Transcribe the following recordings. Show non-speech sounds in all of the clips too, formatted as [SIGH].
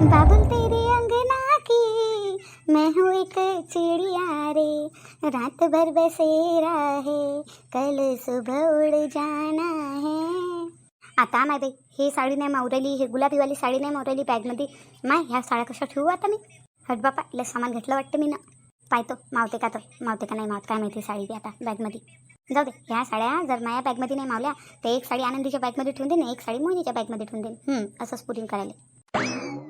बाबुल तेरे अंगना की मैं हूँ एक चिड़िया रे। रात भर बसेरा है कल सुबह उड़ जाना है। आता माय बाई ही साडी नाही मावरली हे गुलाबीवाली साडी नाही मावरली बॅगमध्ये माय ह्या साड्या कशा ठेवू आता मी? हट बापा लय सामान घेतलं वाटतं मी ना पाहतो मावते का तो? मावते का नाही मावत? काय माहिती साडी ती आता बॅगमध्ये जाऊ दे ह्या साड्या जर माझ्या बॅगमध्ये नाही मावल्या तर एक साडी आनंदीच्या बॅगमध्ये ठेवून देईन एक साडी मोहिनीच्या बॅगमध्ये ठेवून देईन असं असंच करायला.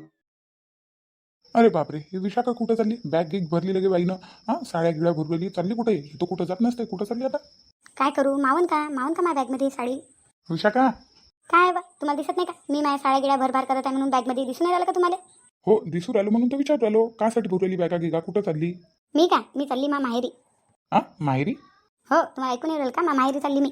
अरे बापरे ही विशाखा कुठं चालली? बॅग गिग भरली लगे बाईनं. हां साड्या गिड्या भरलेली. चालली कुठे? तो कुठं जात नसते? कुठं चालली आता? काय करू? मावन का? मावन का माझ्या बॅगमध्ये साडी? विशाखा? काय बा तुम्हाला दिसत नाही का? मी माझ्या साड्या गिड्या भरभार करत आहे म्हणून बॅगमध्ये दिसून नाही राहिलं का तुम्हाला? हो दिसू राहिलो म्हणून तर विचारू राहिलो. कासाठी भरलेली बॅगा गिगा? कुठं चालली? मी का? मी चालली मा माहेरी. हां माहेरी? हो तुम्हाला ऐकून येईल का? मा माहेरी चालली मी.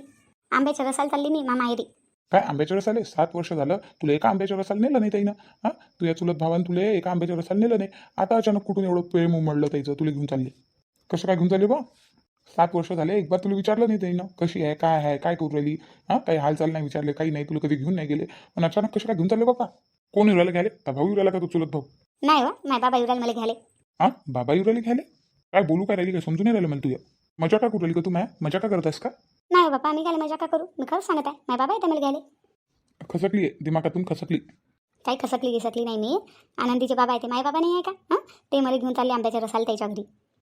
आंब्याच्या रसाला चालली मी मा माहेरी. काय आंब्याच्या रसाले? सात वर्ष झालं. तुला एका आंब्याच्या रसाला नेलं नाही ताईनं. हां? तुझ्या चुलत भावानं तुला एका आंब्याच्या रसाला नेलं नाही. आता अचानक कुठून एवढं प्रेम उमडलं त्याचं तुला घेऊन चालले. कसं काय घेऊन चालले बा? सात वर्ष झाले. एक बार तुला विचारलं नाही ताईनं. कशी आहे? काय आहे? काय करू राहिली? हां? काही हालचाल नाही विचारले. काही नाही. तुला कधी घेऊन नाही गेले. पण अचानक कशा काय घेऊन चालले बाबा? कोण येऊ राहिला घ्याले भाऊ येऊ राहिला का तो चुलत भाऊ? नाही हो. माझ्या बाबा युराल मला घ्याले हां? बाबा येऊ राहिले घ्याले काय बोलू काय राहिली? काय समजून नाही राहिलं मला तुझ्या मजा का करू राहिली का तू माया? मजा का करत आहेस का? नाही हो बाबा मी घ्यायला मजा का करू? मी खरंच सांगत आहे. माझ्या बाबा येते मला घ्यायला. खसकली आहे दिमागातून खसकली. काही खसकली दिसकली नाही मी. आनंदीचे बाबा येते माझे बाबा नाही आहे का? हां? ते मला घेऊन चालले आंब्याच्या रसाला त्याच्या घरी.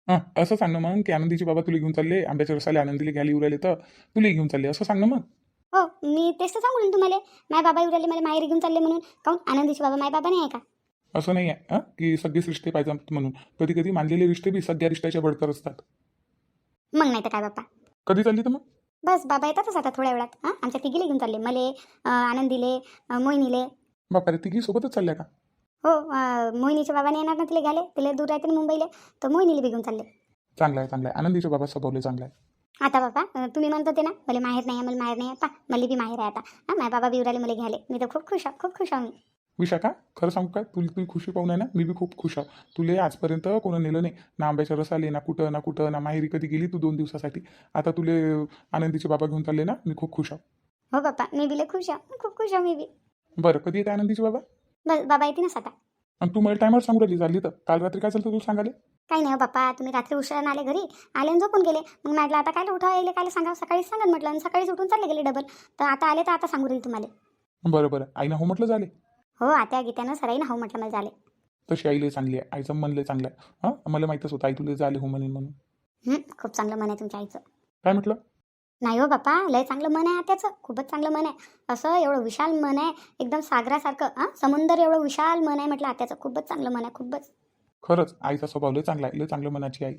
हां असं सांग ना मग की आनंदीचे बाबा तुला घेऊन चालले आंब्याच्या रसाले आनंदीला घ्यायला येऊ राहिले तर तुला घेऊन चालले असं सांग ना मग. हो मी तेच तर सांगू राहिले तुम्हाला. माझ्या बाबा युराले मला माहेरी घेऊन चालले म्हणून. काऊन आनंदीचे बाबा माझ्या बाबा नाही आहे का? असं नाही आहे हां? की सगळेच रिश्ते पाहिजे म्हणून. कधी कधी मानलेले रिश्ते बी सगळ्या रिश्त्याच्या बडतर असतात. मग नाही तर काय बाप्पा? कधी चालली तर मग? बस बाबा येतातच आता थोड्या वेळात हां? आमच्या तिघीला घेऊन चालले मले अं, आनंदीले अं, मोहिनीले. बापा रे तिघी सोबतच चालल्या का? हो अं, मोहिनीच्या बाबाने येणार ना तिला घ्यायला? तिला दूर राहते ना मुंबईला तर मोहिनीला बी घेऊन चालले. चांगला आहे चांगला आहे आनंदीच्या बाबा स्वभावले चांगला आहे आता बाबा अं, तुम्ही म्हणत होते ना मला माहेर नाही आहे मला माहेर नाही आहे. पा मला बी माहेर आहे आता. हां? माझ्या बाबा बी उराले मला घ्यायले. मी तर खूप खुश आहे खूप खुश आहे मी. विशाखा खरं सांगू काय? तुला तुझी खुशी पाहून आहे ना मी बी खूप खुश आहे. तुले आजपर्यंत कोणा नेलं नाही. ना आंब्याच्या रस आले ना कुठं ना कुठं ना माहेरी कधी गेली तू दोन दिवसासाठी? आता तुले आनंदीचे बाबा घेऊन चालले ना मी खूप खुश आहे. हो बाप्पा मी बी लय खुश आहे. खूप खुश आहे मी बी. बरं कधी येते आनंदीचे बाबा? बस बाबा येते ना आता आणि तू मला टायमावर सांगू राहिली झाली तर. काल रात्री काय चालतं तू सांगाले काही नाही हो बाप्पा तुम्ही रात्री उशिरा आले घरी आले आणि झोपून गेले. मग म्हटलं आता काय उठा येईल काय सांगा सकाळीच सांगा म्हटलं आणि सकाळीच उठून चालले गेले डबल तर आता आले तर आता सांगू राहील तुम्हाला. बरं बरं. आईनं हो म्हटलं झाले. हो आता गीत्यानं सराईनं हो म्हटलं मला झाले. तशी आईले चांगली आहे आईचं लय चांगलं आहे. हां? मला माहीतच होतं आई तुला झाले हो म्हणेन म्हणून. हं, खूप चांगलं मन आहे तुमच्या आईचं. काय म्हटलं? नाही हो बाप्पा लय चांगलं मन आहे त्याचं खूपच चांगलं मन आहे. असं एवढं विशाल मन आहे एकदम सागरासारखं हां? समुंदर एवढं विशाल मन आहे म्हटलं आत्याचं खूपच चांगलं मन आहे खूपच. खरंच आईचा स्वभाव लय चांगला आहे लय चांगलं मनाची आई.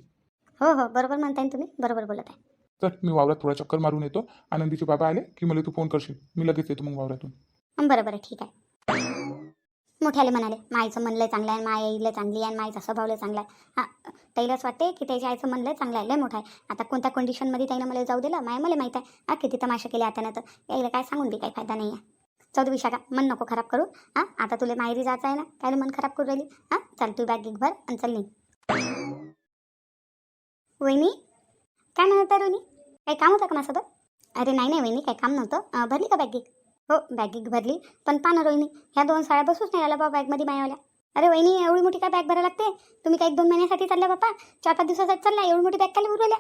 हो हो बरोबर म्हणताय ना तुम्ही बरोबर बोलत आहे. तर मी वावरात थोडा चक्कर मारून येतो. आनंदीचे बाबा आले की मला तू फोन करशील. मी लगेच येतो मग वावरातून. हं, बरं बरं ठीक आहे. मोठ्याले म्हणाले माईचं म्हणलं चांगलं आहे माई लय चांगली आहे आणि माईचा स्वभाव लय चांगला आहे. हां त्यालाच वाटते की त्याच्या आईचं म्हणलं चांगलं आहे लय मोठं आहे. आता कोणत्या कंडिशनमध्ये त्यानं मला जाऊ दिलं? माय मला माहीत आहे. हा किती तमाशा केले आता तर यायला काय सांगून बी काही फायदा नाही आहे चौदा विशाखा मन नको खराब करू. हां आता तुला माहेरी जायचं आहे ना त्याला मन खराब करू राहिली. हां चल तू बॅग गिग भर आणि चल नी वहिनी काय म्हणत आहे रोहिणी? काही काम होतं का माझं अरे नाही नाही वहिनी काही काम नव्हतं. भरली का बॅग गिग हो बॅग भरली. पण पहा ना रोहिणी ह्या दोन साड्या बसूच नाही आल्या बाबा बॅगमध्ये मायावाल्या. अरे वहिनी एवढी मोठी काय बॅग भरायला लागते? तुम्ही काय एक दोन महिन्यासाठी चालल्या बापा? चार पाच दिवसासाठी चालला एवढी मोठी बॅग काय उरवल्या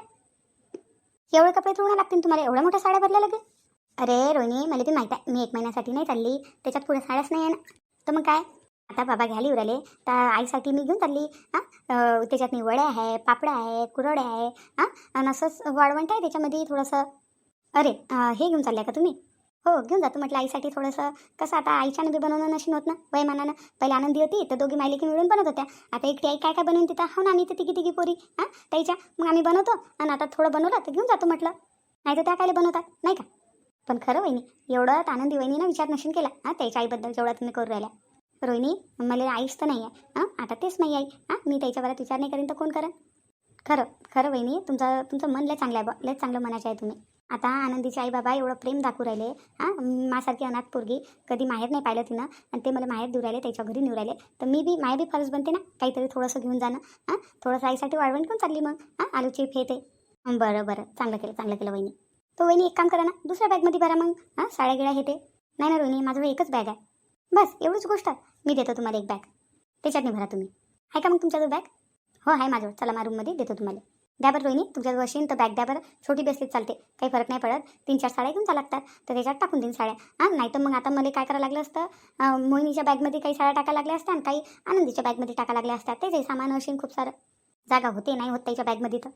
एवढे कपडे ठेवणं लागतील तुम्हाला एवढ्या मोठ्या साड्या भरल्या लागेल अरे रोहिणी मला बी माहीत आहे मी एक महिन्यासाठी नाही चालली त्याच्यात पुढे साड्याच नाही आहे ना तर मग काय? आता बाबा घ्यायला उराले तर आईसाठी मी घेऊन चालली हां? त्याच्यात मी वड्या आहे पापड्या आहे कुरड्या आहे हां? आणि असंच वाळवंट आहे त्याच्यामध्ये थोडंसं. अरे हे घेऊन चालल्या का तुम्ही? हो घेऊन जातो म्हटलं आईसाठी थोडंसं कसं आता आईच्यानं बी बनवणं नशीन होत ना वयमानानं पहिले आनंदी होती तर दोघी मायलेकी मिळून बनवत होत्या. आता एकटी आई काय काय बनवून तिथं हो ना आम्ही तर तिघी तिघी पोरी हां त्याच्या मग आम्ही बनवतो आणि आता थोडं बनवलं तर घेऊन जातो म्हटलं. नाही तर त्या कायले बनवतात नाही का? पण खरं वहिनी एवढं तर आनंदी वहिनीनं विचार नशीन केला हां त्याच्या आईबद्दल जेवढा तुम्ही करू राहिल्या. रोहिणी मला आईच तर नाही आहे हां आता तेच नाही आई हां मी त्याच्या बऱ्यात विचार नाही करेन तर कोण करेन? खरं खरं वहिनी तुमचं तुमचं मन लय चांगलं आहे ब लय चांगलं मनाचे आहे तुम्ही. आता आनंदीचे आई बाबा एवढं प्रेम दाखवू राहिले. हां मासारखी अनाथ पोरगी कधी माहेर नाही पाहिलं तिनं. आणि ते मला माहेर देऊ राहिले त्याच्या घरी नेऊ राहिले. तर मी बी माय बी फरज बनते ना. काहीतरी थोडंसं घेऊन जाणं. हां थोडंसं आईसाठी वाळवण घेऊन चालली मग. हां आलू चिप हे ते. बरं बरं. चांगलं केलं चांगलं केलं वहिनी. तो वहिनी एक काम करा ना. दुसऱ्या बॅगमध्ये भरा मग. हां साड्या गिळ्या हे ते. नाही ना रोहिणी माझं एकच बॅग आहे. बस एवढीच गोष्ट. मी देतो तुम्हाला एक बॅग त्याच्यात नाही भरा तुम्ही. आहे का मग तुमच्याजवळ बॅग हो आहे माझ्यावर चला मा रूममध्ये देतो तुम्हाला. द्या बरं रोहिणी तुमच्याजवळ असेल तर बॅग द्या बरं छोटी बेसलीत चालते. काही फरक नाही पडत. तीन चार साड्या घेऊन जा लागतात. तर त्याच्यात टाकून देईन साड्या. हां नाही तर मग आता मला काय करायला लागलं असतं? मोहिनीच्या बॅगमध्ये काही साड्या टाकायला लागल्या असत्या आणि काही आनंदीच्या बॅगमध्ये टाकायला लागल्या असतात ते जे सामान असेल खूप सारं. जागा होते नाही होत त्याच्या बॅगमध्ये तर.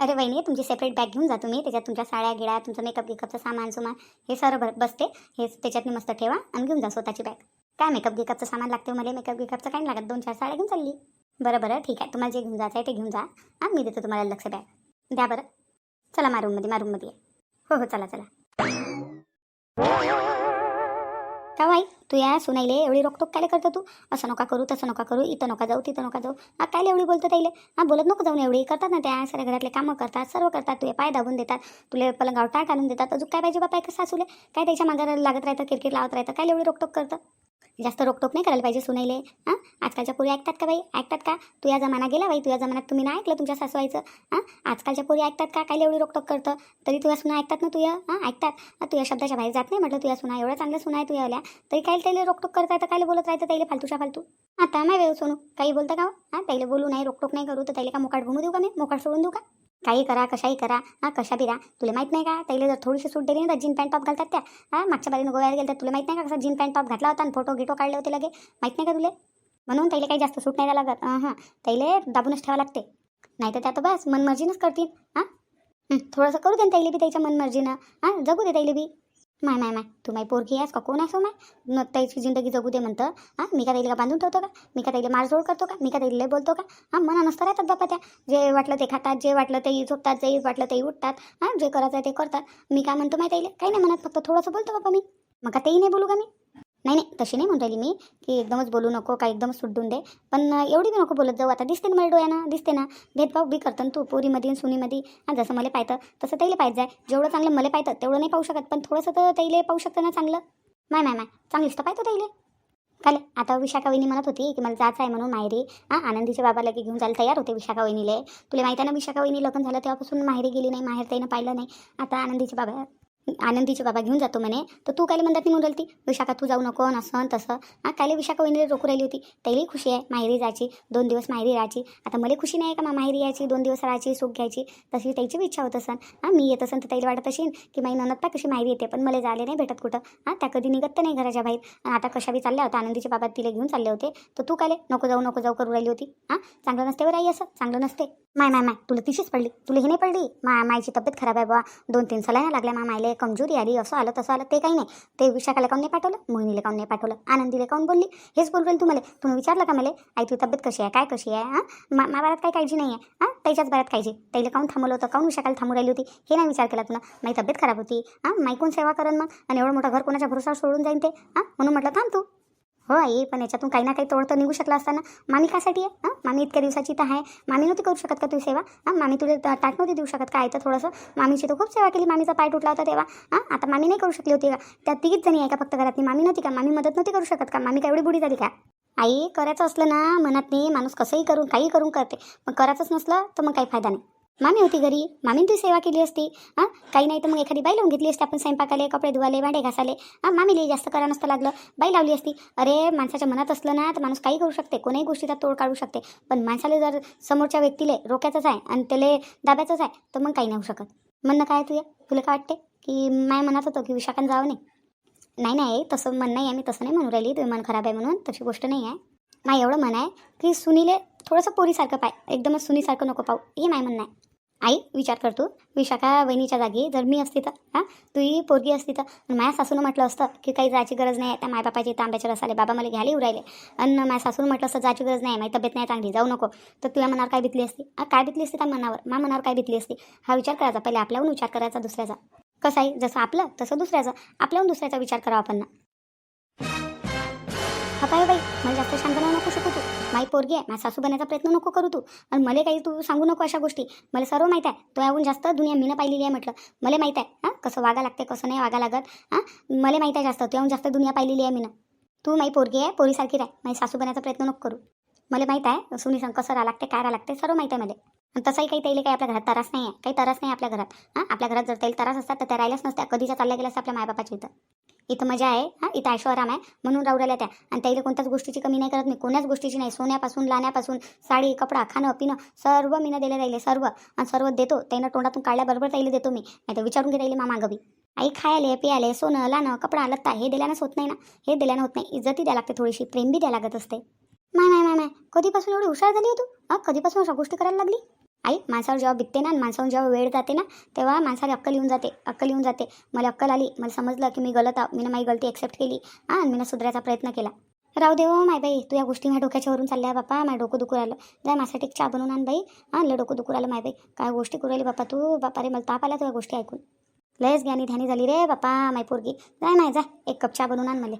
अरे वहिनी तुमची सेपरेट बॅग घेऊन जा तुम्ही. त्याच्यात तुमच्या साड्या गिळ्या तुमचं मेकअप गिकअपचं सामान सुमान हे सर्व भर बसते. हे त्याच्यात मस्त ठेवा आणि घेऊन जा स्वतःची बॅग काय मेकअप गिकअपचं सामान लागते हो मला? मेकअप गिकअपचं काही नाही लागत. दोन चार साड्या घेऊन चालली. बरं बरं ठीक आहे. तुम्हाला जे घेऊन जायचं आहे ते घेऊन जा. हां मी देतो तुम्हाला लक्ष बॅग द्या बरं. चला मा रूममध्ये मा रूममध्ये हो हो चला चला. का आई तू या सुनाईले एवढी रोकटोक काय करतो तू? असं नका करू तसं नका करू इथं नका जाऊ तिथं नका जाऊ. हा काय एवढी बोलतो ताईले? हा बोलत नको जाऊन एवढी. करतात ना त्या साऱ्या घरातले कामं करतात सर्व करतात. तुझे पाय दाबून देतात तुले पलंगावर टाळ आणून देतात. अजून काय पाहिजे बापा कसं सासूले? काय त्याच्या मागायला लागत राहतं क्रिकेट लावत राहतं? काय एवढी रोकटोक करतं? जास्त रोकटोक नाही करायला पाहिजे सुनाईले हां? आजकालच्या पोरी ऐकतात का बाई? ऐकतात का? तुझ्या जमाना गेला बाई तुझ्या जमान्यात तुम्ही नाही ऐकलं तुमच्या सासवायचं हां? आजकालच्या पोरी ऐकतात का? काय एवढी रोकटोक करतं? तरी तुझ्या सुना ऐकतात ना तुझ्या हां? ऐकतात. तुया तुझ्या शब्दाच्या बाहेर जात नाही म्हटलं तुझ्या सुना. एवढ्या चांगल्या सुना आहे तुझ्या तरी काय त्याला रोकटोक करता येतं? काय बोलत राहतं त्याला? फालतूच्या फालतू आता नाही वेळ सोनू. काही बोलतं का हो? हां? त्याला बोलू नाही रोकटोक नाही करू. तर त्याला का मोकाट घुमू देऊ का मी? मोकाट सोडून देऊ का? काही करा कशाही करा. हां कशा बिरा तुला माहीत नाही का? त्याला जर थोडीशी सूट दिली ना तर जीन पॅन्ट टॉप घालतात त्या. हां मागच्या बारीनं गोव्याला गेलं तर तुला माहीत नाही का कसा जीन पॅन्ट टॉप घातला होता आणि फोटो गिटो काढले होते लगे? माहीत नाही का तुले? म्हणून त्याला काही जास्त सूट नाही द्यायला लागत. हां त्याला दाबूनच ठेवावं लागते. नाही तर त्या तर बस मनमर्जीनंच करतील. हां? थोडंसं करू दे त्याला बी त्याच्या मनमर्जीनं. हां जगू दे त्याला बी. माय माय माय. तू माय पोरगी आहेस का? कोण आहेस हो माय? मग त्याची जिंदगी जगू दे म्हणतं. हां मी का त्याला का बांधून ठेवतो का? मी का त्याला मारझोड करतो का? मी का त्याला बोलतो का? हां मना नसतं राहतात बापा त्या जे वाटलं ते खातात जे वाटलं ते झोपतात जे वाटलं ते उठतात. हां जे करायचं आहे ते करतात. मी काय म्हणतो माय त्याला काही नाही म्हणत फक्त थोडंसं बोलतो बापा मी. मग का तेही नाही बोलू का मी? नाही नाही तशी नाही म्हणून राहिली मी की एकदमच बोलू नको का एकदमच सुटून दे. पण एवढी बी नको बोलत जाऊ. आता दिसते ना मला डोळ्यानं दिसते ना. भेदभाव बी करतं ना तू पोरीमध्ये आणि सुनीमध्ये आणि जसं मला पाहतं तसं त्याला पाहिजे आहे जेवढं चांगलं मला पाहतं तेवढं नाही पाहू शकत. पण थोडंसं तर त्याला पाहू शकतं ना चांगलं. माय माय माय. चांगलीच तर पाहतो त्याला. काले आता विशाखा वहिनी म्हणत होती की मला जायचं आहे म्हणून माहेरी. हां आनंदीच्या बाबाला की घेऊन जायला तयार होते विशाखा वहिनीले तुला माहिती आहे ना विशाखा वहिनी लग्न झालं तेव्हापासून माहेरी गेली नाही माहेर ताईनं पाहिलं नाही. आता आनंदीच्या बाबा आनंदीचे बाबा घेऊन जातो म्हणे. तर तू कायले म्हणतात म्हणून राहिली विशाखा तू जाऊ नको नसन असं तसं. हां कायले विशाखा वहिनीला रोखू राहिली होती? त्यालाही खुशी आहे माहेरी जायची दोन दिवस माहेरी राहायची. आता मला खुशी नाही का मा माहेरी यायची दोन दिवस राहायची सुख घ्यायची? तशी त्याची इच्छा होत असन. हां मी येत असन तर त्याला वाटत असेल की माई ननद पा कशी माहेरी येते पण मला जायला नाही भेटत कुठं. हां त्या कधी निघत तर नाही घराच्या बाहेर. आता कशा बी चालल्या होत्या आनंदीचे बाबा तिला घेऊन चालले होते. तर तू कायले नको जाऊ नको जाऊ करू राहिली होती? हां चांगलं नसते बरं आई असं? चांगलं नसते. माय माय माय तुला तिशीच पडली. तुला ही नाही पडली? मा मायची तब्येत खराब आहे बा दोन तीन सलायना लागल्या मा मायले कमजोरी आली असं आलं तसं आलं ते काही नाही. ते विशाखाला काऊन नाही पाठवलं? मोहिनीला काऊन नाही पाठवलं? आनंदीला काऊन बोलली? हेच बोलू राहील तुम्हाला. तुम्ही विचारलं का मला? आई तुझी तब्येत कशी आहे? काय कशी आहे? हां? मा मा बारात काय काळजी नाही आहे हां? त्याच्याच बारात काळजी. त्याला काऊन थांबवलं होतं? काऊन विशाखाला थांबू राहिली होती? हे नाही विचार केला तुला. माझी तब्येत खराब होती. हां? माई कोण सेवा करण मग? आणि एवढं मोठं घर कोणाच्या भरोसा सोडून जाईन ते? हां? म्हणून म्हटलं थांब तू. हो आई पण याच्यातून काही ना काही तोड तर निघू शकला असताना मामी कासाठी आहे? हां? मामी इतक्या दिवसाची तर आहे. मामी नव्हती करू शकत का तुझी सेवा? हां? मामी तुला ता- ताट नव्हती देऊ शकत काय तर थोडंसं मामीची तर खूप सेवा केली. मामीचा पाय तुटला होता तेव्हा. हां? आता मामी नाही करू शकली होती का? त्या तिघीच जणी आहे का फक्त घरातली? मामी नव्हती का? मामी मदत नव्हती करू शकत का? मामी काय एवढी बुडी झाली का? आई करायचं असलं ना मनात नाही माणूस कसंही करून काही करून करते. मग करायचंच नसलं तर मग काही फायदा नाही. मामी होती घरी. मामीन तू सेवा केली असती. हां? काही नाही तर मग एखादी बाई लावून घेतली असती. आपण स्वयंपाकाले कपडे धुवाले भांडे घासाले. हां? मामीले जास्त करा नसतं लागलं. बाई लावली असती. अरे माणसाच्या मनात असलं ना तर माणूस काही करू शकते. कोणीही गोष्टीचा तोड काढू शकते. पण माणसाला जर समोरच्या व्यक्तीले रोक्याचंच आहे आणि त्याला दाब्याचंच आहे तर मग काही नाही होऊ शकत. म्हणणं काय तुझ्या तुला काय वाटते की माय म्हणत होतं की विशाखान जावं नाही? नाही नाही तसं मन नाही आहे. मी तसं नाही म्हणू राहिली. तुझं मन खराब आहे म्हणून तशी गोष्ट नाही आहे. माय एवढं मन आहे की सुनीले थोडंसं पोरीसारखं पाय. एकदमच सुनीसारखं नको पाहू. हे माय म्हणणं आहे. आई विचार कर तू. विशाखा वहिनीच्या जागी. जर मी असती तर हां? तू ही पोरगी असती तर. माझ्या सासूनं म्हटलं असतं की काही जायची गरज नाही. त्या मायबापाचे तांब्याचे रसाले बाबा मला घ्यायला येऊ राहिले. आणि माझ्या सासून म्हटलं असतं जायची गरज नाही. माझी तब्येत नाही चांगली जाऊ नको. तर तुला मनावर काय बितली असती? काय बितली असती त्या मनावर? मा मनावर काय बितली असती? हा विचार करायचा. पहिले आपल्याहून विचार करायचा दुसऱ्याचा. कसं आहे? जसं आपलं तसं दुसऱ्याचं. आपल्याहून दुसऱ्याचा विचार करावा आपण हा काय बाई. माई पोरगी आहे माझा सासू बनायचा प्रयत्न नको करू तू. आणि मला काही तू सांगू नको अशा गोष्टी. मला सर्व माहीत आहे. तो याहून जास्त दुनिया मीनं पाहिलेली आहे म्हटलं. मला माहीत आहे हां? कसं वागा लागते कसं नाही वागा लागत हां? मला माहीत आहे जास्त. तुझ्याहून जास्त दुनिया पाहिलेली आहे मीनं. तू माई पोरगी आहे पोरीसारखी राह. माझी सासू बनायचा प्रयत्न नको करू. मला माहीत आहे सुनी सांग कसं राहा लागते काय राहा लागते सर्व माहीत आहे मला. आणि तसंही काही त्याला काही आपल्या घरात तरास नाही आहे. काही तरास नाही आपल्या घरात हां? आपल्या घरात जर त्याला तरास असतात तर त्या राहिल्याच नसत्या. कधीच्या चालल्या गेल्या असत्या आपल्या मायबापाच्या इथं. इथं मजा आहे हां? इथं ऐश्वराम आहे म्हणून राहू राहिल्या त्या. आणि त्याला कोणत्याच गोष्टीची कमी नाही करत मी कोण्याच गोष्टीची नाही. सोन्यापासून लाण्यापासून साडी कपडा खाणं पिणं सर्व मीनं दिलं राहिले सर्व. आणि सर्व देतो त्यानं तोंडातून काढल्याबरोबर त्याला देतो मी. नाही तर विचारून घे राहिले मामा गवी आई खायले पियाले सोनं लाणं कपडा लत्ता हे दिल्यानंच होत नाही ना? हे दिल्यानं होत नाही. इज्जती द्यायला लागते थोडीशी प्रेम बी द्यायला लागत असते. माय माय माय माय कधीपासून एवढी हुशार झाली हो तू? हां कधीपासून अशा गोष्टी करायला लागली? आई माणसावर जेव्हा बिकते ना आणि माणसावर जेव्हा वेळ जाते ना तेव्हा माणसाला अक्कल येऊन जाते अक्कल येऊन जाते. मला अक्कल आली मला समजलं की मी गलत आहो मी माझी गलती ॲक्सेप्ट केली. हां आणि मी सुधारायचा प्रयत्न केला. राहू दे हो माय बाई. तू या गोष्टी माझ्या डोक्याच्यावरून चालल्या बापा. माझ्या डोकं दुखू राहिलं. जाय माझ्यासाठी एक चहा बनवून आण बाई. हां लय डोकं दुखू राहिलं माय बाई. काय गोष्टी करू राहिली बापा तू? बापा रे मला ताप आला तुझ्या गोष्टी ऐकून. लयच ज्ञानी ध्यानी झाली रे बापा माय पोरगी. जाय माय जा. एक कप चहा बनवून आण मला.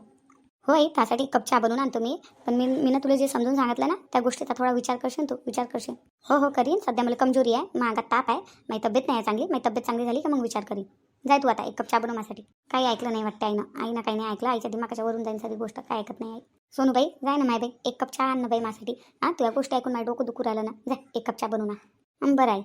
होय त्यासाठी कप चहा बनवून आणतो मी. पण मी मी ना तुला जे समजून सांगितलं ना त्या गोष्टीचा थोडा विचार करशील तू विचार करशील. हो हो करीन. सध्या मला कमजोरी आहे मागात ताप आहे. माझी तब्येत नाही आहे चांगली. माझी तब्येत चांगली झाली का मग विचार करीन. जाय तू आता एक कप चहा बनव माझ्यासाठी. काही ऐकलं नाही वाटतं आईनं. आईनं काही नाही ऐकलं. आईच्या दिमागाच्या वरून जाईन सारी गोष्ट. काय ऐकत नाही आई. सोनूबाई जाय ना माय बाई. एक कप चहा आण ना बाई माझ्यासाठी. हां तुझ्या गोष्ट ऐकून माझ्या डोकं दुखू राहिलं ना. जा एक कप चहा बनवू ना. बरं आहे.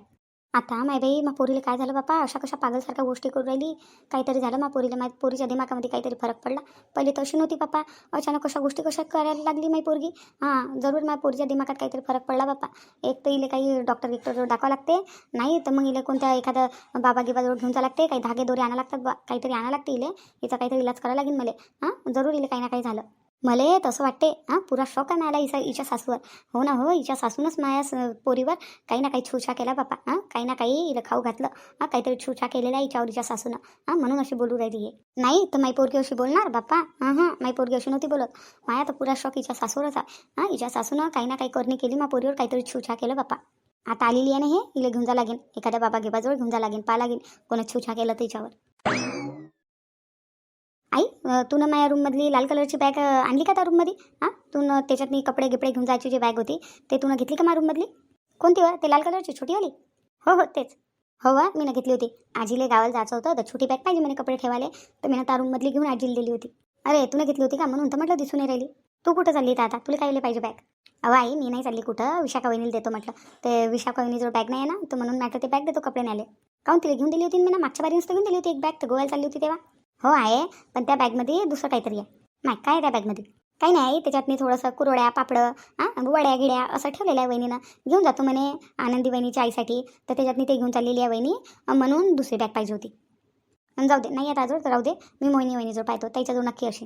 आता माय बाई मग पोरीला काय झालं बापा? अशा कशा पागलसारख्या गोष्टी करू राहिली? काहीतरी झालं मग पोरीला माझ्या पोरीच्या दिमागामध्ये काहीतरी फरक पडला? पहिले तशी नव्हती बापा. अचानक कशा गोष्टी कशा करायला लागली माय पोरगी? हां जरूर माझ्या पोरीच्या दिमागात काहीतरी फरक पडला बापा. एक तर इले काही डॉक्टर गिक्टरजवळ दाखवावं लागते. नाही तर मग इले कोणत्या एखादा बाबा गिबाजवळ घेऊन जावं लागते. काही धागे दोरे आणा लागतात बा. काहीतरी आणा लागते इले. हिचा काहीतरी इलाज करावा लागेल मला. हां जरूर इले काही ना काही झालं. मले तसं वाटते. हां पुरा शॉक आहे मला हिचा हिच्या सासूवर. हो ना हो हिच्या सासूनच माझ्या पोरीवर काही ना काही छूछा केला बापा. हां काही ना काही हिला खाऊ घातलं. हां काहीतरी छूछा केलेला आहे हिच्यावर हिच्या सासूनं. हां म्हणून अशी बोलू राहिली आहे नाही तर माई पोरगी अशी बोलणार? बाप्पा हां हां माई पोरगी अशी नव्हती बोलत. माया तर पुरा शॉक हिच्या सासूवरच आहे. हां हिच्या सासूनं काही ना काही करणी केली मा पोरीवर काहीतरी छूछा केलं बाप्पा आता आलेली आहे ना हे हिला घेऊन जा लागेल एखाद्या बाबा घेबाजवळ घेऊन जा लागेल पा लागेल कोणा छूछा केलं तिच्यावर तू ना माझ्या रूममधली लाल कलरची बॅग आणली का त्या रूममध्ये हां? तू न त्याच्यात मी कपडे गिपडे घेऊन जायची जी बॅग होती ते तू घेतली का माझ्या रूममधली कोणती वा? ते लाल कलरची छोटीवाली? हो हो तेच. हो वा मी ना घेतली होती. आजीले गावाला जायचं होतं तर छोटी बॅग पाहिजे म्हणे कपडे ठेवाले तर मी ना त्या रूममधली घेऊन आजीला दिली होती. अरे तुला घेतली होती का? म्हणून तर म्हटलं दिसून नाही राहिली. तू कुठं चालली तर आता? तुला काय पाहिजे बॅग अहो आई मी नाही चालली कुठं. विशाखा वहिनीला देतो म्हटलं. ते विशाखा वहिनीजवळ बॅग नाही आहे ना? तर म्हणून म्हटलं ते बॅग देतो कपडे नाही आले काऊन तिला घेऊन दिली होती मी ना मागच्या बारी नुसतं घेऊन दिली होती एक बॅग तर गोव्याला चालली होती तेव्हा? हो आहे. पण त्या बॅगमध्ये दुसरं काहीतरी आहे. नाही काय आहे त्या बॅगमध्ये काही नाही त्याच्यात मी थोडंसं कुरवड्या पापडं हां वड्या गिड्या असं ठेवलेलं आहे वहिनीनं. घेऊन जातो म्हणे आनंदी वहिनीच्या आईसाठी. तर त्याच्यात मी ते घेऊन चाललेली आहे वहिनी. म्हणून दुसरी बॅग पाहिजे होती. जाऊ दे नाही आता आजवर तर राहू दे. मी मोहिनी वहिनीजवळ पाहतो. त्याच्याजवळ नक्की अशी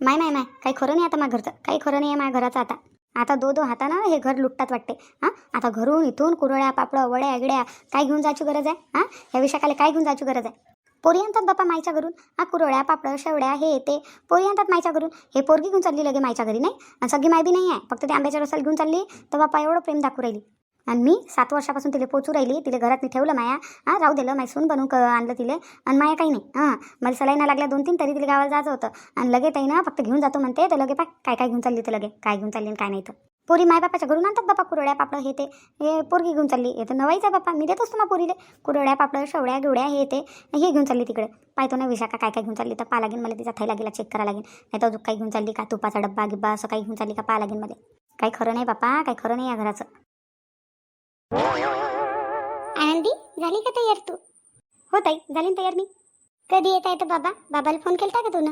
माय माय माय. काही खरं नाही आता माझ्या घरचं. काही खरं नाही आहे माझ्या घराचं आता. आता दो दो हातानं हे घर लुटतात वाटते. हां? आता घरून इथून कुरळ्या पापडं वड्या गिड्या काय घेऊन जायची गरज आहे? हां? या विशाखाला काय घेऊन जायची गरज आहे? पोरी आणतात बापा मायच्या घरून. हा कुरळ्या पापडं शेवड्या हे ते. पोरी आणतात मायच्या घरून. हे पोरगी घेऊन चालली लगे मायच्या घरी नाही? आणि सगळी माय बी नाही आहे. फक्त ते आंब्याच्या रसाला घेऊन चालली. तर बापा एवढं प्रेम दाखवू राहिली. आणि मी सात वर्षापासून तिला पोचू राहिली. तिला घरात मी ठेवलं माया. हां राहू दिलं माय सून बनवून क आणलं तिला. आणि माया काही नाही. हां मला सलाईना लागल्या दोन तीन तरी तिला गावाला जायचं होतं. आणि लगे ताई ना फक्त घेऊन जातो म्हणते. तर लगे पाय काय काय घेऊन चालली तर लगे काय घेऊन चालली आणि काय नाही तर? पोरी मायबापाच्या घरून आणतात बापा कुरड्या पापडं हे ते. हे पोरगी घेऊन चालली. हे तर नवाईचा बापा. मी देत असतो ना पोरीले. कुरड्या पापड शेवड्या गिवड्या हे ते. हे घेऊन चालली तिकडे. पाहतो ना विशाखा काय काय घेऊन चालली तर. पा लागेल मला तिचा. थाय लागेल चेक करा लागेल. नाही तर अजून काही घेऊन चालली का? तुपाचा डब्बा गिब्बा असं काही घेऊन चालली का? पा लागेल मला. काही खरं नाही बापा. काही खरं नाही या घराचं. आनंदी झाली का तयार तू? हो ताई झाली ना तयार मी. कधी येत आहे तर बाबा? बाबाला फोन केलता का तू ना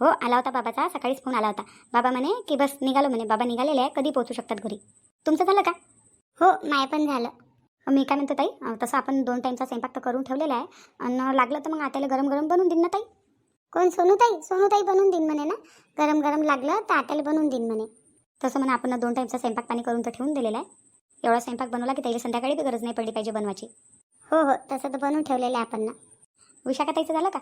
हो आला होता बाबाचा सकाळीच फोन आला होता. बाबा म्हणे की बस निघालो म्हणे. बाबा निघालेले आहे कधी पोहोचू शकतात घरी? तुमचं झालं का? हो माय पण झालं. हो, मी काय म्हणतो ताई तसं आपण दोन टाईमचा स्वयंपाक तर करून ठेवलेला आहे. आणि लागलं तर मग आत्याला गरम गरम बनवून देईन ना ताई? कोण? सोनूताई सोनूताई बनवून देईन म्हणे ना? गरम गरम लागलं तर आत्याला बनवून देईन म्हणे. तसं म्हणा आपण दोन टाईमचा स्वयंपाक पाणी करून तर ठेवून दिलेला आहे. एवढा स्वयंपाक बनवला की त्याला संध्याकाळी बी गरज नाही पडली पाहिजे बनवायची. हो हो तसं तर बनवून ठेवलेलं आहे आपण ना विशाखाताईचं झालं का?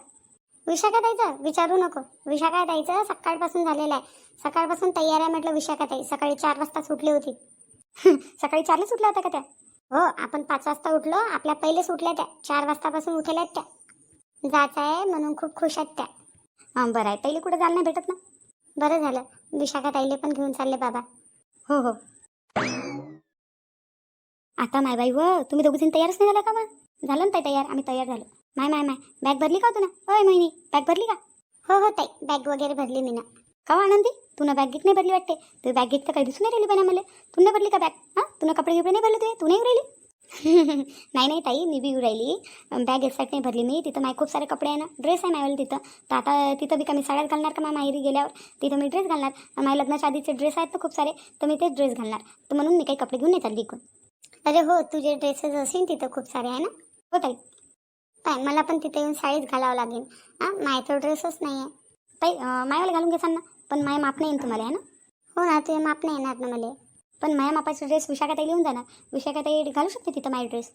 विशाखाताईचं? विचारू नको. विशाखाताईचं सकाळपासून झालेलं आहे. सकाळपासून तयार आहे म्हटलं विशाखाताई. सकाळी चार वाजता सुटली होती. सकाळी चारला सुटल्या होत्या का त्या? हो आपण पाच वाजता उठलो. आपल्या पहिले सुटल्या त्या. चार वाजतापासून उठल्या त्या. जायचं आहे म्हणून खूप खुश आहेत त्या. हां बरं आहे. पहिले कुठं जायला नाही भेटत ना? बरं झालं. विशाखाताईले पण घेऊन चालले बाबा. हो हो. आता माय बाई व तुम्ही दोघी तयारच नाही झाला का मग झालं ना ताई तयार आम्ही तयार झालो. माय माय माय बॅग भरली का तू ना होय मोहिनी बॅग भरली का? हो हो ताई बॅग वगैरे भरली मी ना. का आनंदी? तू बॅग गीत नाही भरली वाटते. तू बॅग गीत तर काही दिसून नाही राहिली पण मला तू नाही भरली का बॅग? हां? तुला कपडे गिपडे नाही भरले तुझे? तू नाही राहिली? [LAUGHS] नाही नाही ताई मी बी येऊ राहिली. बॅग एक नाही भरली मी. तिथं माझे खूप सारे कपडे आहे ना. ड्रेस आहे माझ्यावाले तिथं. तर आता तिथं बी का मी साड्यात घालणार का माझ्या माहेरी गेल्यावर? तिथं मी ड्रेस घालणार. माझ्या लग्नाच्या आधीचे ड्रेस आहेत ना खूप सारे तर मी तेच ड्रेस घालणार. तर म्हणून मी काही कपडे घेऊन नाही चालली इकडून. अरे हो तुझे ड्रेसेस असेल तिथं खूप सारे आहे ना? हो ताई. पाय मला पण तिथे येऊन साडीच घालावं लागेल. हां माय तर ड्रेसच नाही आहे ताई मायाला घालून घेसान ना. पण माय माप नाही येईल तुम्हाला आहे ना? हो ना तुझे माप नाही येणार ना मला. पण माया मापाचा ड्रेस विशाखाताई लिहून जाणार विशाखाताई घालू शकते तिथं माझी ड्रेस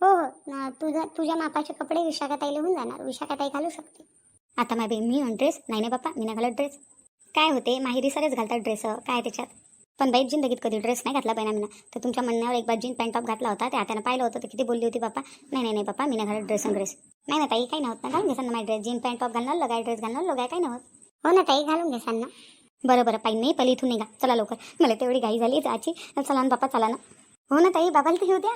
हो हो. न, तुझा तुझ्या मापाचे कपडे विशाखाताई लिहून जाणार विशाखाताई घालू शकते. आता माझे मी ड्रेस नाही नाही बाप्पा मी नाही घालत ड्रेस काय होते? माहिती सरच घालतात ड्रेस काय त्याच्यात? पण बाईक जिंदगीत कधी ड्रेस नाही घातला बाईना मी तर तुमच्या म्हणण्यावर एक बार जीन पॅन्ट टॉप घातला होता त्या त्यानं पाहिलं होतं तर किती बोलली होती बाप्पा? नाही नाही नाही बापा मी नाही घालत ड्रेस ड्रेस नाही ना ताई काही नव्हतं घालून घेसान ना ड्रेस जीन पॅन्ट टॉप घालणार लगाय ड्रेस घालणार लगाय काय नव्हत हो ना ताई घालून घेसान ना. बरं बरं पाई नाही पहिले इथून निघा. चला लवकर. मला तेवढी घाई झाली आजची चला ना बाप्पा चला ना. हो ना ताई बाबाला तर घेऊ द्या.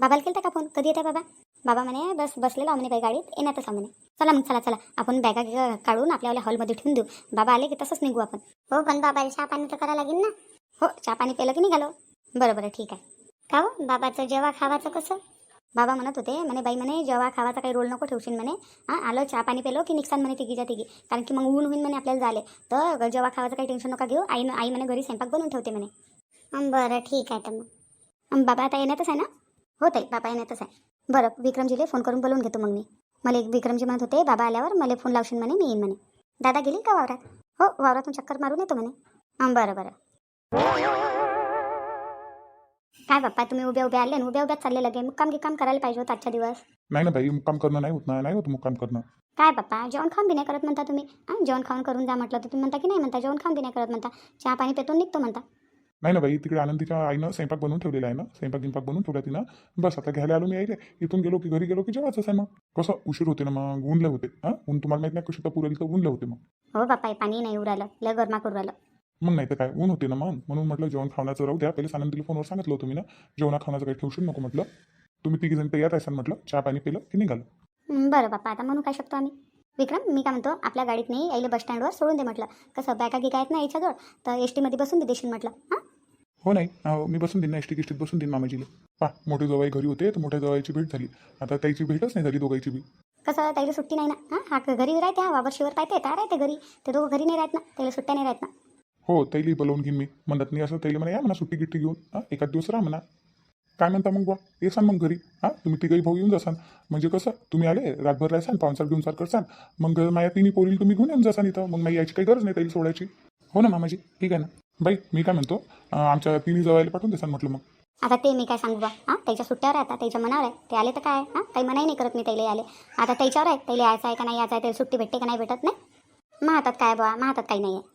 बाबाला केलता का फोन कधी येते बाबा? बाबा म्हणे बस बसलेला म्हणे काही गाडीत. येण्यातच म्हणे. चला मग चला चला. आपण बॅगा काढून आपल्या हॉलमध्ये ठेवून देऊ. बाबा आले की तसंच निघू आपण. हो पण बाबाला चहा पाणी तर करावं लागेल ना. हो चहा पाणी पेलं की निघालो. बरं बरं ठीक आहे. का हो? बाबाचं जेव्हा खावाचं कसं? बाबा म्हणत होते म्हणे बाई म्हणे जेव्हा खावाचा काही रोल नको ठेवशील म्हणे. हां आलं चहा पाणी पेलो की निघसान म्हणे तिघीच्या तिघी. कारण की मग ऊन होईन म्हणे आपल्याला झाले तर जेव्हा खावाचं काही टेन्शन नका घेऊ. आई आई म्हणे घरी स्वयंपाक बनवून ठेवते म्हणे. बरं ठीक आहे तर मग. बाबा आता येण्यातच आहे ना? हो ताई बाबा येण्यातच आहे. बरं विक्रमजीले फोन करून बोलवून घेतो मग मी. मला एक विक्रमजी म्हणत होते बाबा आल्यावर मला फोन लावशील म्हणे मी येईन म्हणे. दादा गेली का वावरात? हो वावरातून चक्कर मारून येतो म्हणे. बरं बरं. काय बाप्पा तुम्ही उभ्या उभ्या आले आणि उभ्या उभ्याच चालले लगे मुक्काम गिक्काम करायला पाहिजे होतं आजच्या दिवस. नाही ना बाई मुक्काम करणं नाही होत ना नाही होत मुक्काम करणं. काय बाप्पा जेवण खाऊन बी नाही करत म्हणता तुम्ही? हां जेवण खाऊन करून जा म्हटलं तर तुम्ही म्हणता की नाही म्हणता जेवण खाऊन बी नाही करत म्हणता. चहा पाणी पेटून निघतो म्हणता. नाही ना बाई तिकडे आनंदीच्या आईनं स्वयंपाक बनवून ठेवलेला आहे ना स्वयंपाक गिंपाक बनवून ठेवला तिनं. बस आता घ्यायला आलो मी यायले. इथून गेलो की घरी गेलो की जेवायचंच आहे मग. कसं उशीर होते ना मग ऊनले होते. हां ऊन तुम्हाला माहीत नाही कशी तर पुरेल तर ऊनले होते मग. हो बाप्पा हे पाणी नाही उरालं लय गरमा करू राहिलं. मग नाही तर काय? ऊन होते ना मग म्हणून म्हटलं जेवण खावण्याचं राहू द्या. पहिले आनंदीला फोनवर सांगितलं होतं मी ना. जेवणा खावण्याचं काही ठेवशील नको म्हटलं. तुम्ही तिघी जण तयार असाल म्हटलं. चहा पाणी पिलं की निघालं. हं, बरं बाप्पा आता म्हणू काय शकतो आम्ही? विक्रम मी काय म्हणतो आपल्या गाडीत नाही यायला बस स्टँडवर सोडून दे म्हटलं. कसं बॅगा गिगा आहेत ना याच्याजवळ? तर एस टीमध्ये बसून दे देशील म्हटलं. हां? हो नाही. अहो, मी बसून देईन ना एसटी किस्टीत बसून देईन मामाजीला. पा मोठे जवाई घरी होते तर मोठ्या जवाईची भेट झाली. आता त्याची भेटच नाही झाली दोघांची बी. कसं त्याला सुट्टी नाही ना? हां? हा घरी राहते हा वावर शिवर पाहते त्या राहते घरी. ते दोघं घरी नाही राहत ना त्याला सुट्ट्या नाही राहत ना. हो तैली बोलवून घेईन मी म्हणत नाही असं तैली म्हणा या म्हणा सुट्टी गिट्टी घेऊन हां एखाद दिवस राहा म्हणा काय म्हणता मग बा येसान मग घरी हां तुम्ही तिघही भाऊ येऊन जासान म्हणजे कसं तुम्ही आले रातभर राहसान पावसाळ घेऊन सार करसान मग माझ्या तिन्ही पोरील तुम्ही घेऊन येऊन जासान इथं मग नाही याची काही गरज नाही तैली सोडायची हो ना मामाजी ठीक आहे ना बाई मी काय म्हणतो आमच्या तिन्ही जवळ पाठवून देसान म्हटलं मग आता ते मी काय सांगू बा हां त्याच्या सुट्ट्यावर आहे आता त्याच्या मनावर आहे ते आले तर काय हां काही मनाही नाही करत मी त्याला आले आता त्याच्यावर आहे त्याला यायचं आहे का नाही यायचं आहे त्याला सुट्टी भेटते का नाही भेटत नाही मग हातात काय बा मग हातात काही नाही आहे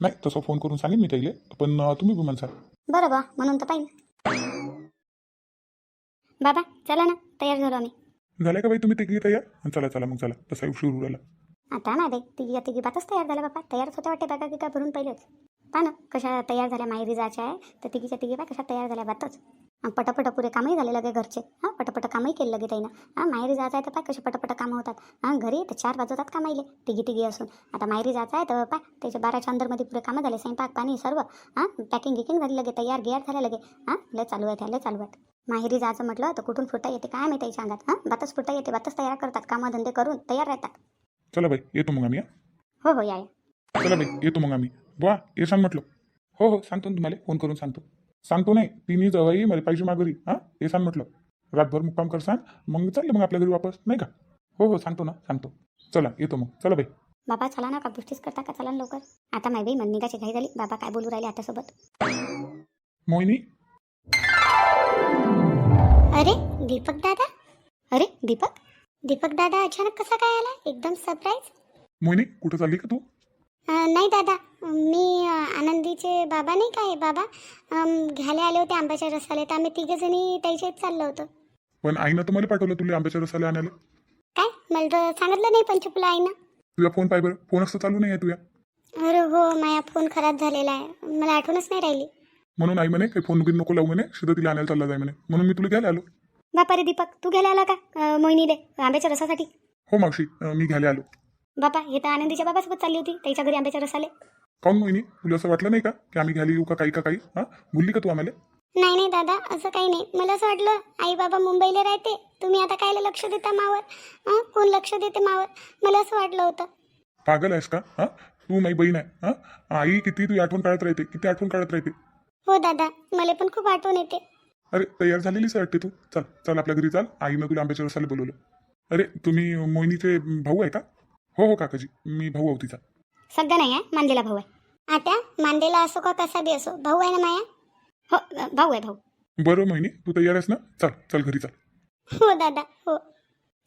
नाही तसं फोन करून सांगेन मी त्याला पण अं, तुम्ही बी म्हणसाल. बरं बा म्हणून तर पाहिजे बाबा चला ना तयार झालो आम्ही. झालं का बाई तुम्ही तिघी तयार? चला चला मग चला तसा उशीर उराला आता नाही बाई तिघी तिघी बातच तयार झाल्या बाबा तयारच होत्या वाटते बघा की काय भरून पहिलेच. पहा ना कशा तयार झाल्या माहेरी जायच्या आहे तर तिघीच्या तिघी बा कशा तयार झाल्या बातच. पटापट पुरे कामही झाले लगे घरचे. हां पटापट कामही केलं लगे त्यानं हां माहेरी जायचं आहे तर पाय कसे पटापट कामं होतात. हां घरी तर चार वाजवतात कामाईले तिघी तिघी असून. आता माहेरी जायचं आहे तर पाय त्याचे बाराच्या अंदरमध्ये पुरे कामं झाले स्वयंपाक पाणी सर्व. हां पॅकिंग गिकिंग झाली लगे तयार गियार झाल्या लगे. हां लय चालू आहे लय चालू आहेत. माहेरी जायचं म्हटलं तर कुठून फुटा येते काय माहिती त्याच्या अंगात. हां बातच फुटा येते बातच तयार करतात कामं धंदे करून तयार राहतात. चला बाई येतो मग आम्ही हां हो या या. चला बाई येतो मग आम्ही. बुवा ये सांग म्हटलं. हो हो सांगतो ना तुम्हाला फोन करून सांगतो. सांगतो नाही. तिन्ही जवाई मला पाहिजे माघारी. हां? ये सांग म्हटलं. रातभर मुक्काम कर सांग. मग चालले मग आपल्या घरी वापस. नाही का? हो हो सांगतो ना सांगतो. चला येतो मग. चला बाई. बाबा चला ना का गोष्टीच करता का? चला ना लवकर. आता माय बाई मननिकाची घाई झाली. बाबा काय बोलू राहिले आता सोबत मोहिनी? अरे दीपक दादा? अरे दीपक? दीपक दादा अचानक कसा काय आला? एकदम सरप्राईज मोहिनी कुठं चालली का तू? नाही दादा मी आनंदीचे बाबा नाही काय बाबा? घ्यायला आले होते आंब्याच्या रसाले तर आम्ही तिघे जणी त्याच्या इथं चाललो होतो. पण आईनं तर मला पाठवलं तुला आंब्याच्या रसाला आणायला. काय? मला तर सांगितलं नाही पंचकुला आईनं. तुझा फोन पाय बरं फोन असतं चालू नाही आहे तुझ्या. अरे हो माझा फोन खराब झालेला आहे. मला आठवणच नाही राहिली. म्हणून आई म्हणे काही फोन बिन नको लावू म्हणे सीधा तिला आणायला चालला जाय म्हणे. म्हणून मी तुला घ्यायला आलो. बापा रे दीपक तू घ्यायला आला का? मोहिनीले आंब्याच्या रसासाठी? हो मावशी मी घ्यायला आलो. बापा हे तर आनंदीच्या बाबासोबत चालली होती. त्याच्या घरी आंब्याच्या रसाले. काऊन मोहिनी तुला असं वाटलं नाही का की आम्ही घ्यायला येऊ का काही का काही? हां? बोलली का तू आम्हाला? नाही नाही दादा असं काही नाही. मला असं वाटलं आई बाबा मुंबईला राहते. तुम्ही आता कायला लक्ष देता मावर हं? कोण लक्ष देते मावर मला असं वाटलं होतं. पागल आहेस का? हा? तू माझी बहीण आहे. हा? आई किती तुझी आठवण काढत राहते. किती आठवण काढत राहते. हो दादा मला पण खूप आठवण येते. अरे तयार झालेलीच वाटते तू? चल चल आपल्या घरी चाल. आईनं तुला आंब्याच्या रसाला बोलवलं. अरे तुम्ही मोहिनीचे भाऊ आहे का? हो हो काकाजी. मी भाऊ आहो तिचा. सगळं नाही आहे मानलेला भाऊ आहे. आता मांदेला असो का कसा बी असो भाऊ आहे ना माया? हो अ, भाऊ आहे भाऊ. बरं मोहिनी. तू तयार आहेस ना? चल चल घरी चल. हो दादा हो.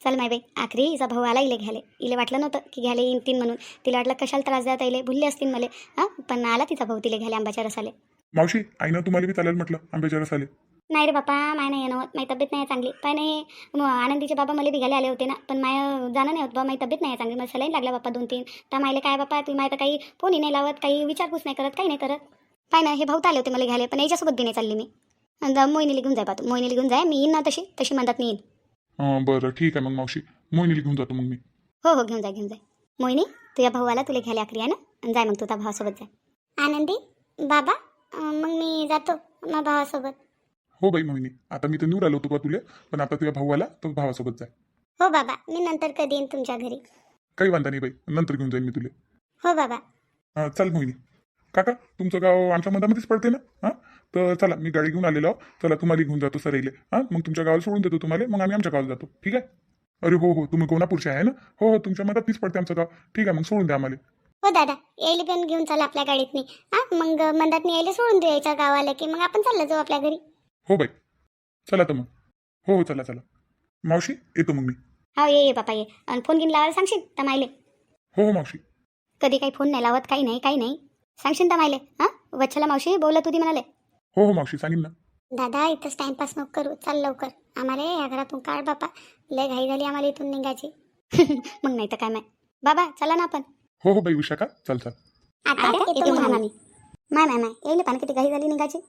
चल माय बाई. आखरी हिचा भाऊ आला इले घ्याले इले वाटलं नव्हतं की घ्याले येईन तीन म्हणून. तिला वाटलं कशाला त्रास द्या इले? भुलले असतील मला. हां? पण आला तिचा भाऊ तिले घ्याले आंब्याच्या रसाले. मावशी आईनं तुम्हाला बी चालेल म्हटलं आंब्याच्या रसाले. नाही रे बापा माय नाही येणं होत माझी तब्येत नाही आहे चांगली नाही मग आनंदीचे बाबा मला बिघाले आले होते ना पण माय जाणं नाही होत बा माझी तब्येत नाही चांगली मला सलाईन लागला बापा दोन तीन तर मायले काय बापा तुम्ही माय तर काही फोनही नाही लावत काही विचारपूस नाही करत काही नाही करत. पाय ना हे भाऊ आले होते मला घ्यायला पण याच्यासोबत बी नाही चालली मी. मोहिनीला घेऊन जाय पाहतो मोहिनीला घेऊन जाय मी येईन ना तशी तशी म्हणतात मी येईन. बरं ठीक आहे मग मावशी मोहिनीला घेऊन जातो मग मी. हो हो घेऊन जाय घेऊन जाय. मोहिनी तुझ्या भावाला तुला घ्यायला आखरी आहे ना? आणि जाय मग तुझ्या भावासोबत जाय आनंदी बाबा अं, मग मी जातो माझ्या भावासोबत. हो बाई मोहिनी आता मी तर निवड आलो होतो बा तुला पण आता तुझ्या भाऊ आला तर भावासोबत जाय. हो बाबा मी नंतर कधी येईन तुमच्या घरी. काही वांधा नाही बाई नंतर घेऊन जाईन मी तुला. हो बाबा. अं, चल मोहिनी. काका तुमचं गाव आमच्या मधामध्येच पडते ना? हां? तर चला मी गाडी घेऊन आलेलो आहो. चला तुम्हाला घेऊन जातो सराईले हां? मग तुमच्या गावाला सोडून देतो तुम्हाला मग आम्ही आमच्या गावाला जातो. ठीक आहे? अरे हो हो तुम्ही कोल्हापूरचे आहे ना? हो हो तुमच्या मधात तीच पडते आमचं गाव. ठीक आहे मग सोडून द्या आम्हाला. हो दादा यायला पण घेऊन चाल आपल्या गाडीतनी. हा? मग मंदातनी यायला सोडून देऊ यायच्या गावाला की मग आपण चाललं जाऊ आपल्या घरी. हो बाई. चला तर मग. हो हो चला चला. मावशी येतो मग मी. हो ये ये बापा ये. आणि फोन घेऊन लावायला सांगशील तर मायले? हो हो मावशी. कधी काही फोन नाही लावत काही नाही काही नाही. सांगशील तर मायले हां? वच्छला मावशी बोलत होती म्हणाले. हो हो मावशी सांगेन ना. दादा इथंच टाइमपास नको करू. चाल लवकर. आम्हाला या घरातून काढ बापा. लय घाई झाली आम्हाला इथून निघायची. [LAUGHS] मग नाही तर काय माय? बाबा चला ना आपण. हो हो बाई विशाखा चल चल. आता येतो म्हणा आम्ही. माय माय माय. येईल पण किती घाई झाली निघायची.